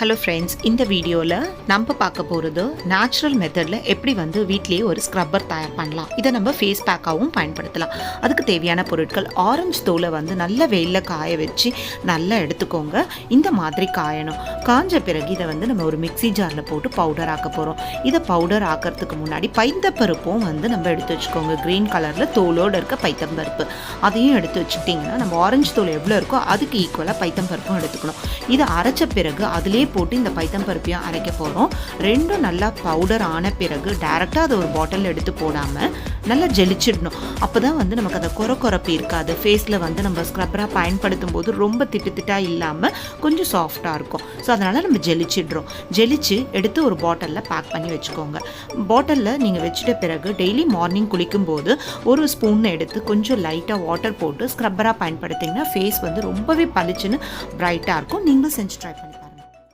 Hello friends இந்த வீடியோவில் நம்ம பார்க்க போகிறது நேச்சுரல் மெத்தடில் எப்படி வந்து வீட்லேயே ஒரு ஸ்க்ரப்பர் தயார் பண்ணலாம். இதை நம்ம ஃபேஸ் பேக்காகவும் பயன்படுத்தலாம். அதுக்கு தேவையான பொருட்கள் ஆரஞ்சு தூளை வந்து நல்ல வெயிலில் காய வச்சு நல்லா எடுத்துக்கோங்க. இந்த மாதிரி காயணும். காஞ்ச பிறகு இதை வந்து நம்ம ஒரு மிக்ஸி ஜாரில் போட்டு பவுடர் ஆக்க போகிறோம் இதை பவுடர் ஆக்கிறதுக்கு முன்னாடி பைத்தப்பருப்பும் வந்து நம்ம எடுத்து வச்சுக்கோங்க. க்ரீன் கலரில் தோலோடு இருக்க பைத்தம்பருப்பு அதையும் எடுத்து வச்சுட்டிங்கன்னா நம்ம ஆரஞ்சு தூள் எவ்வளோ இருக்கோ அதுக்கு ஈக்குவலாக பைத்தம்பருப்பும் எடுத்துக்கணும். இதை அரைச்ச பிறகு அதுலேயே போட்டு இந்த பைத்தம்பருப்பையும் அரைக்க போகிறோம் ரெண்டும் நல்லா பவுடர் ஆன பிறகு டேரெக்டாக அதை ஒரு பாட்டில் எடுத்து போடாமல் நல்லா ஜெலிச்சிடணும். அப்போ தான் வந்து நமக்கு அதை குறை குறப்பி இருக்காது. ஃபேஸில் வந்து நம்ம ஸ்க்ரப்பராக பயன்படுத்தும் போது ரொம்ப திட்டு திட்டாக இல்லாமல் கொஞ்சம் சாஃப்டாக இருக்கும். ஸோ அதனால் நம்ம ஜெலிச்சிடுறோம். ஜெலிச்சு எடுத்து ஒரு பாட்டிலில் பேக் பண்ணி வச்சுக்கோங்க. பாட்டிலில் நீங்கள் வச்சுட்ட பிறகு டெய்லி மார்னிங் குளிக்கும் போது ஒரு ஸ்பூன் எடுத்து கொஞ்சம் லைட்டாக வாட்டர் போட்டு ஸ்க்ரப்பராக பயன்படுத்திங்கன்னா ஃபேஸ் வந்து ரொம்பவே பளிச்சுன்னு பிரைட்டாக இருக்கும். நீங்களும் செஞ்சு ட்ரை பண்ணி